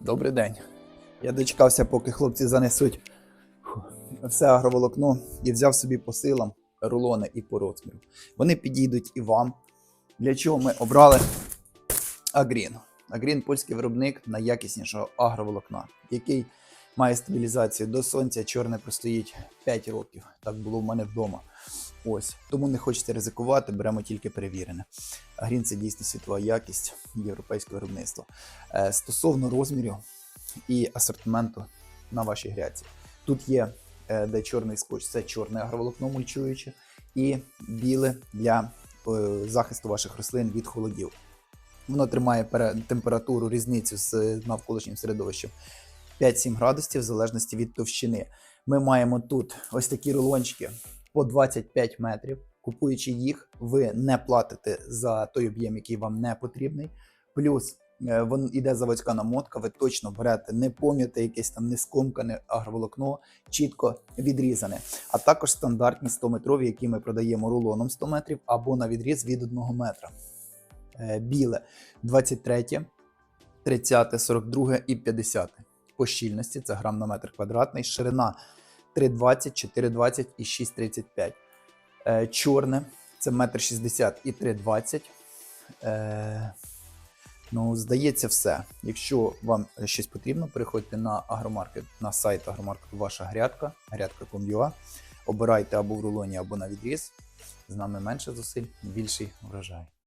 Добрий день. Я дочекався, поки хлопці занесуть все агроволокно і взяв собі по силам рулони і по розміру. Вони підійдуть і вам. Для чого ми обрали Агрін? Агрін польський виробник найякіснішого агроволокна, який має стабілізацію до сонця. Чорне простоїть 5 років. Так було в мене вдома. Ось тому не хочеться ризикувати, беремо тільки перевірене. Агрін це дійсно світова якість європейського виробництва. Е, Стосовно розмірів і асортименту на вашій грядці. Тут є е, де чорний скотч, це чорне агроволокно мульчуюче, і біле для е, захисту ваших рослин від холодів. Воно тримає температуру різницю з навколишнім середовищем 5-7 градусів в залежності від товщини. Ми маємо тут ось такі рулончики по 25 метрів. Купуючи їх, ви не платите за той об'єм, який вам не потрібний. Плюс е, вон іде заводська намотка, ви точно берете не пом'яте, якесь там не скомкане агроволокно, чітко відрізане. А також стандартні 100-метрові, які ми продаємо рулоном 100 метрів або на відріз від 1 метра. Е, Біле 23, 30, 42 і 50. По щільності це грам на метр квадратний, ширина 3,20, 4,20 і 6,35. Е, Чорне це 1,60 м і 3,20 Е, Ну, здається, все. Якщо вам щось потрібно, переходьте на агромаркет, на сайт агромаркету Ваша грядка, грядка.com.ua, обирайте або в рулоні, або на відріз. З нами менше зусиль, більший врожай.